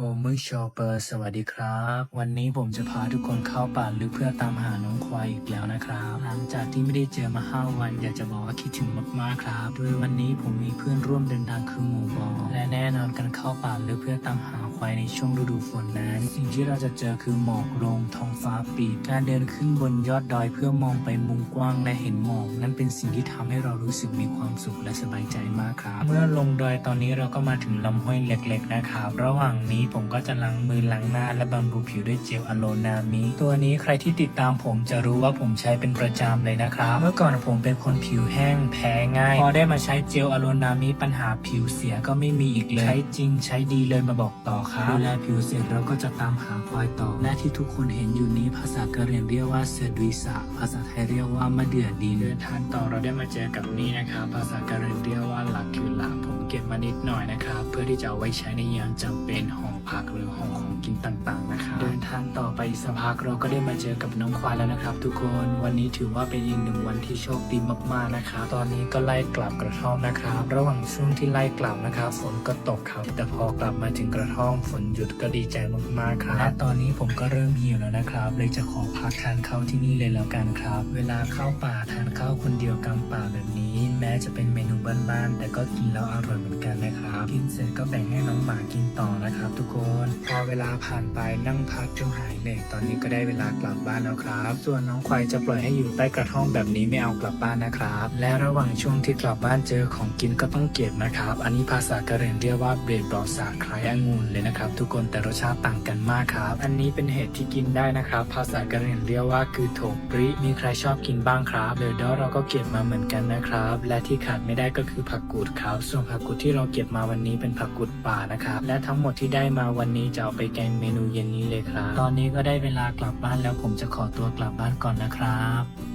โอมือชอเปอร์สวัสดีครับ วันนี้ผมจะพาทุกคนเข้าป่าลึกเพื่อตามหาน้องควายอีกแล้วนะครับ หลังจากที่ไม่ได้เจอมาห้าวัน อยากจะบอกว่าคิดถึงมากๆครับ โดยวันนี้ผมมีเพื่อนร่วมเดินทางคือหมูบอล แน่นอนการเข้าป่าลึกเพื่อตามหาควายในช่วงฤดูฝนนั้น สิ่งที่เราจะเจอคือหมอกลงท้องฟ้าปิดการเดินขึ้นบนยอดดอยเพื่อมองไปมุมกว้างและเห็นหมอกนั่นเป็นสิ่งที่ทำให้เรารู้สึกมีความสุขและสบายใจมากครับ เมื่อลงดอยตอนนี้เราก็มาถึงลำห้วยเล็ก ๆ นะครับ ระหว่างนี้ผมก็จะล้างมือล้างหน้า และบำรุงผิวด้วยเจลอะโลนามิตัวนี้ใครที่ติดตามผมจะรู้ว่าผมใช้เป็นประจำเลยนะครับ เมื่อก่อนผมเป็นคนผิวแห้งแพ้ง่าย พอได้มาใช้เจลอะโลนามิปัญหาผิวเสียก็ไม่มีอีกเลย ใช้จริงใช้ดีเลยมาบอกต่อครับดูแลผิวเสร็จเราก็จะตามหาควายต่อ และที่ทุกคนเห็นอยู่นี้ภาษากะเหรี่ยงเรียกว่าเสือดุยสะภาษาไทยเรียกว่ามะเดื่อดินเดินทางต่อเราได้มาเจอกับนี่นะครับภาษากะเหรี่ยงเรียกว่าหลักคือหลักผมเก็บมานิดหน่อยนะครับเพื่อที่จะเอาไว้ใช้ในยามจำเป็นห้องพักหรือห้องของกินต่างๆนะค รันทางต่อไปสักพักเราก็ได้มาเจอกับน้องควายแล้วนะครับ ทุกคนวันนี้ถือว่าเป็นอีกหนึ่งวันที่โชคดีมากๆนะครับตอนนี้ก็ไล่กลับกระท่อมนะครับ ระหว่างช่วงที่ไล่กลับนะครับฝนก็ตกครับแต่พอกลับมาถึงกระท่อมฝนหยุดก็ดีใจมากๆครับและตอนนี้ผมก็เริ่มหิวแล้วนะครับเลยจะขอพักทานข้าวที่นี่เลยแล้วกันครับ เวลาเข้าป่าทานข้าวคนเดียวกลางป่าแบบนี้ แม้จะเป็นเมนูบ้านๆแต่ก็กินแล้วอร่อยเหมือนกันนะครับ กินเสร็จก็แบ่งให้น้องหมากินต่อนะครับ ทุกคน อเวลาผ่านไปนั่งพักจนหายเหนื่อยตอนนี้ก็ได้เวลากลับบ้านแล้วครับ ส่วนน้องควายจะปล่อยให้อยู่ใต้กระท่อมแบบนี้ไม่เอากลับบ้านนะครับ และระหว่างช่วงที่กลับบ้านเจอของกินก็ต้องเก็บนะครับ อันนี้ภาษากะเหรี่ยงเรียกว่าเบรดบอสาคล้ายองุ่นเลยนะครับ ทุกคนแต่รสชาติต่างกันมากครับ อันนี้เป็นเห็ดที่กินได้นะครับ ภาษากะเหรี่ยงเรียกว่าคือโถปริมีใครชอบกินบ้างครับเดี๋ยวเดี๋ยวเราก็เก็บมาเหมือนกันนะครับ และที่ขาดไม่ได้ก็คือผักกูดครับส่วนผักกูดที่เราเก็บมาวันนี้เป็นผักกูดป่านะครับและทั้งหมดที่ได้มาวันนี้จะเอาไปแกงเมนูเย็นนี้เลยครับ ตอนนี้ก็ได้เวลากลับบ้านแล้วผมจะขอตัวกลับบ้านก่อนนะครับ